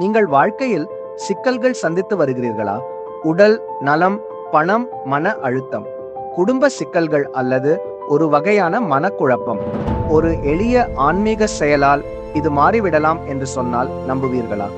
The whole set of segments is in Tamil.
நீங்கள் வாழ்க்கையில் சிக்கல்கள் சந்தித்து வருகிறீர்களா? உடல் நலம் பணம் மன அழுத்தம். குடும்ப சிக்கல்கள் அல்லது ஒரு வகையான மனக்குழப்பம். ஒரு எளிய ஆன்மீக செயலால் இது மாறிவிடலாம் என்று சொன்னால் நம்புவீர்களா?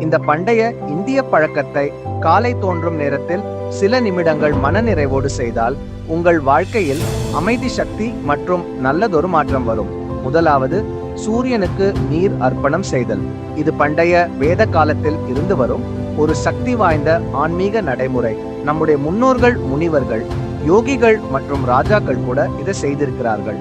இந்த பண்டைய இந்திய பழக்கத்தை காலை தோன்றும் நேரத்தில் சில நிமிடங்கள் மனநிறைவோடு செய்தால் உங்கள் வாழ்க்கையில் அமைதி சக்தி மற்றும் நல்லதொரு மாற்றம் வரும். முதலாவது சூரியனுக்கு நீர் அர்ப்பணம் செய்தல். இது பண்டைய வேத காலத்தில் இருந்து வரும் ஒரு சக்தி வாய்ந்த ஆன்மீக நடைமுறை. நம்முடைய முன்னோர்கள் முனிவர்கள் யோகிகள் மற்றும் ராஜாக்கள் கூட இதை செய்திருக்கிறார்கள்.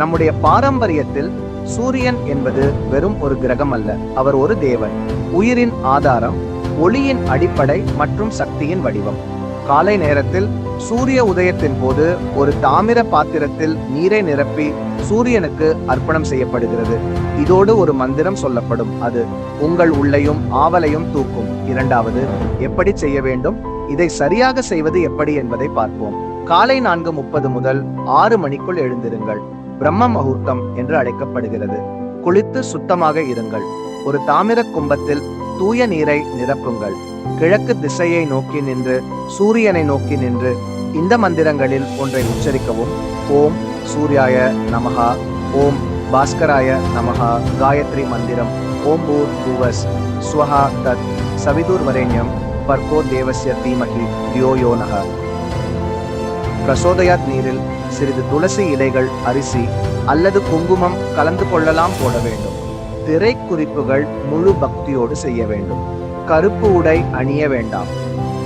நம்முடைய பாரம்பரியத்தில் சூரியன் என்பது வெறும் ஒரு கிரகம் அல்ல அவர் ஒரு தேவன். உயிரின் ஆதாரம் ஒளியின் அடிப்படை மற்றும் சக்தியின் வடிவம். காலை நேரத்தில் சூரிய உதயத்தின் போது ஒரு தாமிர பாத்திரத்தில் நீரை நிரப்பி சூரியனுக்கு அர்ப்பணம் செய்யப்படுகிறது. இதோடு ஒரு மந்திரம் சொல்லப்படும். அது உங்கள் உள்ளையும் ஆவலையும் தூக்கும். இரண்டாவது எப்படி செய்ய வேண்டும்? இதை சரியாக செய்வது எப்படி என்பதை பார்ப்போம். காலை நான்கு முப்பது முதல் ஆறு மணிக்குள் எழுந்திருங்கள். பிரம்ம முகூர்த்தம் என்று அழைக்கப்படுகிறது. குளித்து சுத்தமாக இருங்கள். ஒரு தாமிர கும்பத்தில் தூய நீரை நிரப்புங்கள். கிழக்கு திசையை நோக்கி நின்று சூரியனை நோக்கி நின்று இந்த மந்திரங்களில் ஒன்றை உச்சரிக்கவும். ஓம் சூர்யாய நமகா ஓம் பாஸ்கராய நமகா காயத்ரி மந்திரம் ஓம் பூர் பூவஸ் ஸ்வஹா தத் சவிதுர் வரேண்யம் பர்கோ தேவசிய தீமகி தியோ யோனக பிரசோதயாத் நீரில் சிறிது துளசி இலைகள் அரிசி அல்லது குங்குமம் கலந்து கொள்ளலாம் போட வேண்டும். திரை குறிப்புகள் முழு பக்தியோடு செய்ய வேண்டும். கருப்பு உடை அணிய வேண்டாம்.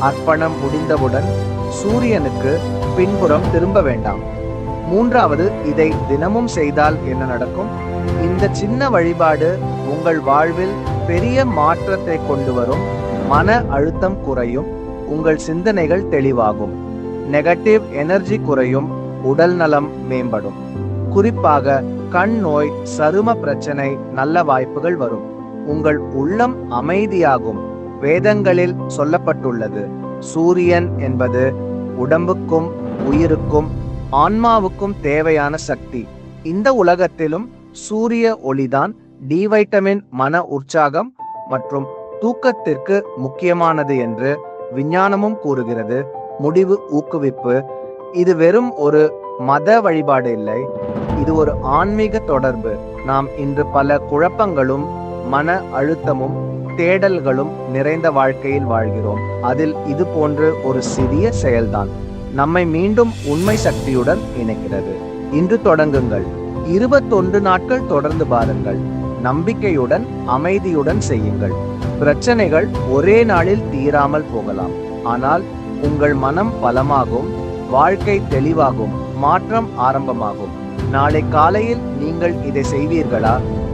அர்ப்பணம் முடிந்தவுடன் சூரியனுக்கு பின்புறம் திரும்ப வேண்டாம். மூன்றாவது இதை தினமும் செய்தால் என்ன நடக்கும்? இந்த சின்ன வழிபாடு உங்கள் வாழ்வில் பெரிய மாற்றத்தை கொண்டு வரும் மன அழுத்தம் குறையும் உங்கள் சிந்தனைகள் தெளிவாகும். நெகட்டிவ் எனர்ஜி குறையும் உடல் நலம் மேம்படும். குறிப்பாக கண் நோய் சரும பிரச்சனை நல்ல வாய்ப்புகள் வரும். உங்கள் உள்ளம் அமைதியாகும். வேதங்களில் சொல்லப்பட்டுள்ளது சூரியன் என்பது உடம்புக்கும் உயிருக்கும் ஆன்மாவுக்கும் தேவையான சக்தி. இந்த உலகத்திலும் சூரிய ஒளிதான் டி வைட்டமின் மன உற்சாகம் மற்றும் தூக்கத்திற்கு முக்கியமானது என்று விஞ்ஞானமும் கூறுகிறது. முடிவு ஊக்குவிப்பு. இது வெறும் ஒரு மத வழிபாடு இல்லை இது ஒரு ஆன்மீக தொடர்பு. நாம் இன்று பல குழப்பங்களும் மன அழுத்தமும் தேடல்களும் நிறைந்த வாழ்க்கையில் வாழ்கிறோம். அதில் இது போன்று ஒரு சிறிய செயல்தான். நம்மை மீண்டும் உண்மை சக்தியுடன் இணைக்கிறது. இன்று தொடங்குங்கள். இருபத்தொன்று நாட்கள் தொடர்ந்து பாருங்கள். நம்பிக்கையுடன் அமைதியுடன் செய்யுங்கள். பிரச்சனைகள் ஒரே நாளில் தீராமல் போகலாம். ஆனால் உங்கள் மனம் பலமாகும் வாழ்க்கை தெளிவாகும் மாற்றம் ஆரம்பமாகும். நாளை காலையில் நீங்கள் இதை செய்வீர்களா?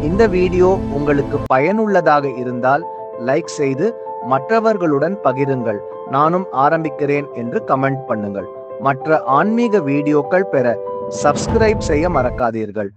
இந்த வீடியோ உங்களுக்கு பயனுள்ளதாக இருந்தால் லைக் செய்து மற்றவர்களுடன் பகிருங்கள். நானும் ஆரம்பிக்கிறேன் என்று கமெண்ட் பண்ணுங்கள். மற்ற ஆன்மீக வீடியோக்கள் பெற சப்ஸ்கிரைப் செய்ய மறக்காதீர்கள்.